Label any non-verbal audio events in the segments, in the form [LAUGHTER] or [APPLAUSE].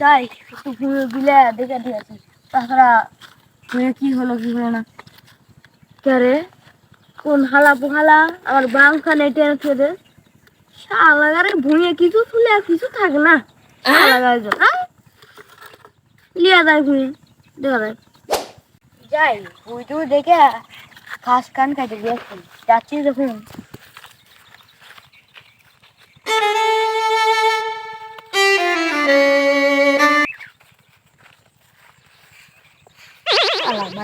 যাই একটু ঘুরে দিলে দেখে দিয়েছি তাছাড়া ঘুরে কি হলো কি হলো না? কে কোন হালা পোহালা? আমার বাংখানে টেনে খেয়ে শালাগারে ভুঁড়িয়ে কিছু তুলে কিছু থাকে না। শালাগারের জন্য। লিয়া যায় ভুঁড়ি দেখা যায় যাই টুই দেখে ঘাস কান খাইতে গিয়েছি। যাচ্ছি দেখুন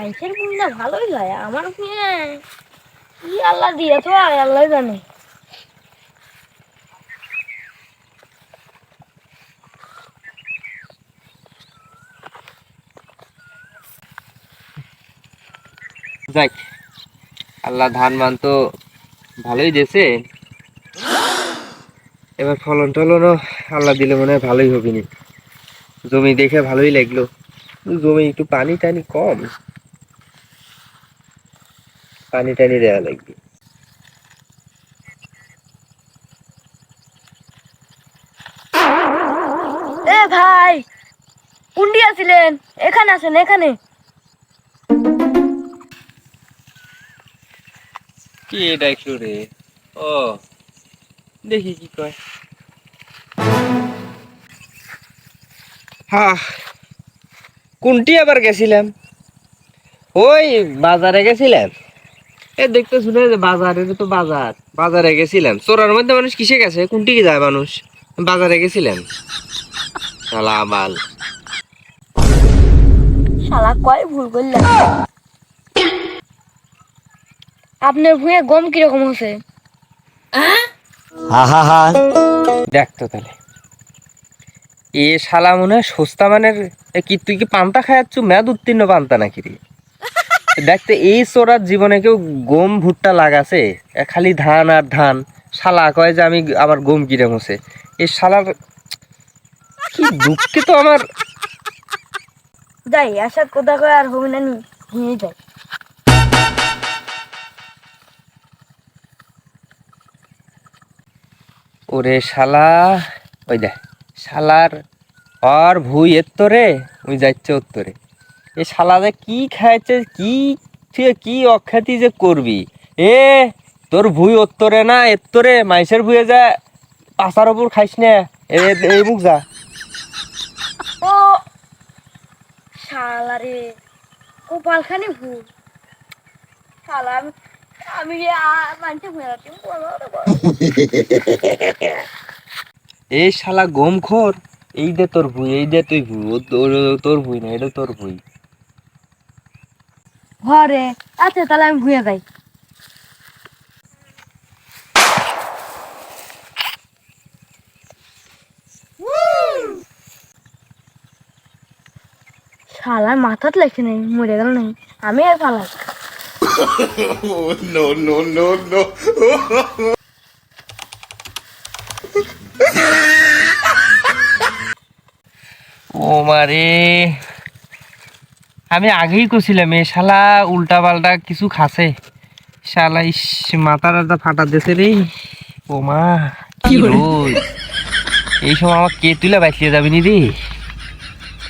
আল্লাহ মানুষের ভালোই লাগে আমার কি আল্লাহ দিয়ে তো আল্লাহ জানে। যাক, আল্লাহ ধান মান তো ভালোই দিয়েছে। এবার ফলন টলনও আল্লাহ দিলে মনে হয় ভালোই হবেনি জমি দেখে ভালোই লাগল। জমি একটু পানি টানি কম। পানি টানি দেওয়া লাগবে। এ ভাই কুন্ডি আছিলেন এখানে আছেন এখানে। কি এটা একটু রে? ও দেখি কি কয়। হ্যাঁ কোনটি আবার গেছিলাম ওই বাজারে গেছিলাম এ দেখতে শুনে যে বাজার এটা তো বাজার। বাজারে গেছিলাম চোরার মধ্যে মানুষ কিসে গেছে? কোনটি কি যায় মানুষ? বাজারে গেছিলাম শালা আবাল। শালা কয় ভুল করলেন আপনার ভুঁয়ে গম কীরকম হচ্ছে? দেখতো তাহলে। এ শালা মনে হয় সস্তা মানের কি তুই কি পান্তা খাওয়াচ্ছ মেয়াদ উত্তীর্ণ পান্তা নাকি রে? দেখতে এই চোরার জীবনে কেউ গম ভুট্টা লাগাছে? খালি ধান আর ধান। শালা কয় যে আমি আমার গম কিনে হচ্ছে এই শালার কি দুঃখে তো আমার। যাই আশা কোথা করে আর হবে না নি ঘুমিয়ে যাই। ওরে শালা ওই দেখ শালার আর ভুই এত্তরে ওই যাচ্ছে উত্তরে এই শালা কি খাইছে কি তুই কি অখ্যাতি যে করবি? এ তোর ভুই উত্তরে না এত্তরে মাইসের ভুয়ে যা পাশার ওপর খাইস না। এ- এই মুখ যা। ও শালা রে কপালখানি ভুল। শালা আমি আমি মানতে বলো। এই শালা গম খোর এই দে তোর ভুই এই দে তুই ভুই তোর ভুই না এটা তোর ভুই। ঘরে। আচ্ছা তাহলে আমি ভুয়ে যাই। শালার মাথাত লেখে নেই মরে গেল নেই আমি আর ফালাই [LAUGHS] ও মারে আমি আগেই করছিলাম এ শালা উল্টা পাল্টা কিছু খাসে শালা ইস মাথার একটা ফাটা দিয়েছে রে। ও মা কি রোদ। এই সময় আমার কে তুলে বাইসিয়ে যাবি নি রে?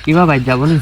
কিবা বাইর যাব নি?